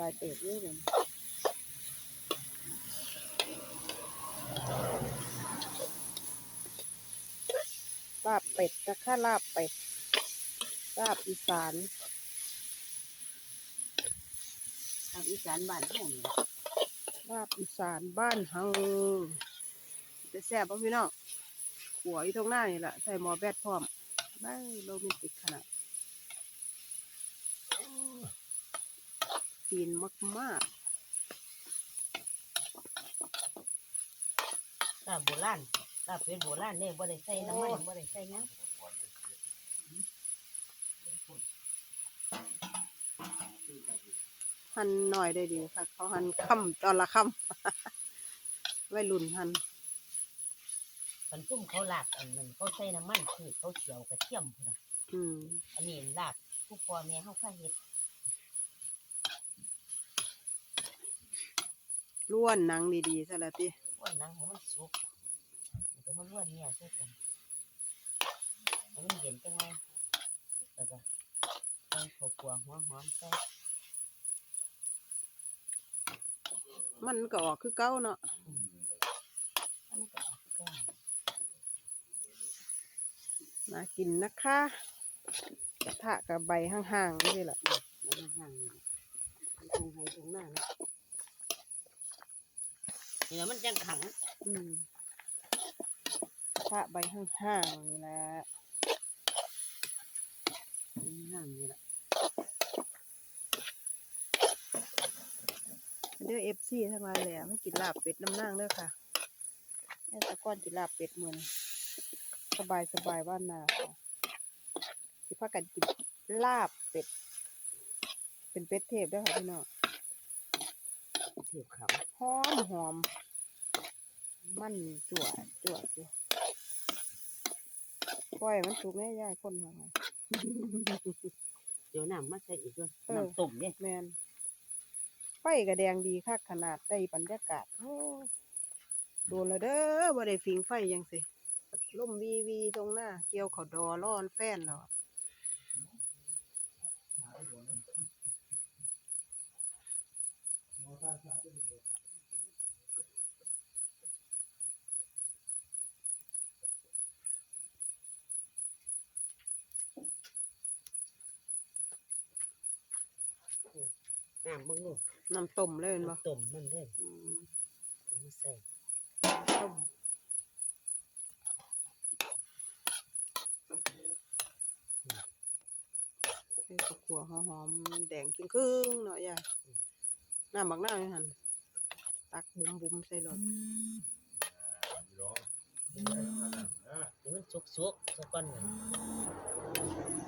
ลายเติบเลยเนี่ยลาบเป็ดนะคะลาบเป็ดลาบอีสานทางอีสานบ้านเฮานี่ล่ะลาบอีสานบ้านเฮาจะแซ่บป่ะพี่น้องขัวอยู่ตรงหน้านี่แหละใส่หมอแบดพร้อมได้โรแมนติกขนาด ฟีนมากลาบโบราณลาบเป็ดโบราณเด้บ่ได้ใส่น้ำมันบ่ได้ใส่หยังๆหั่นหน่อยได้ดีค่ะ เขาหั่นคำตอนละคำไว้รุ่นหั่นคันซุ่มเขาลาบอันนั้นเขาใส่น้ำมันคือเขาเจียวกระเทียมพุ่นน่ะอืมอันนี้ลาบผู้พ่อแม่เฮาพาเฮ็ด ล้วนหนังดีๆซะละติว่าหนังให้มันสุกมันก็มันล้วนเนี่ยใส่กันให้มันเย็นจังไงแล้วก็ใส่ข้าวคั่วหัวหอมใส่มันก็ออกคือเก้าเนาะมันก็ออกคือกันน่ากินนะคะกระทะกับใบห่างๆนี่แหละมันห่างๆนี่มันตรงให้ตรงหน้านะ นี่แล้วมันจังขังอืมกระทะใบห่างๆนี่แหละห่างนี่แหละเด้อเอฟซีทั้งหลายแหละไม่กินลาบเป็ดน้ำนางเด้อค่ะแม่ตะก้อนกินลาบเป็ดเหมือนสบายสบายๆบ้านนาค่ะสิพากันกินลาบเป็ด เป็นเป็ดเทพเด้อค่ะพี่น้อง เทียบขับหอมหอม มันจั่วจั่วจั่วปล่อยมันสุกแน่ยายคนหัวเดี๋ยวน้ำมาใส่อีกด้วยเออน้ำต้มเนี่ยแมนไฟกระแดงดีคักขนาดได้บรรยากาศโอ้โดนแล้วเด้อบ่ได้ฟิงไฟยังสิล่มวีวีตรงหน้า เกี่ยวเขาดอร้อนแป้นแล้วอะ น้ำมึงลูกน้ำต้มเลยเห็นบ่น้ำต้มมันเลยอืมเอามาใส่ต้มใส่ข้าวคั่วหอมๆแดงครึ่งๆเนาะยาย น้ำบักน้าวอยู่หั่นตักบุ้มๆใส่รถเดี๋ยวมันสุกๆสักก้อนหนึ่ง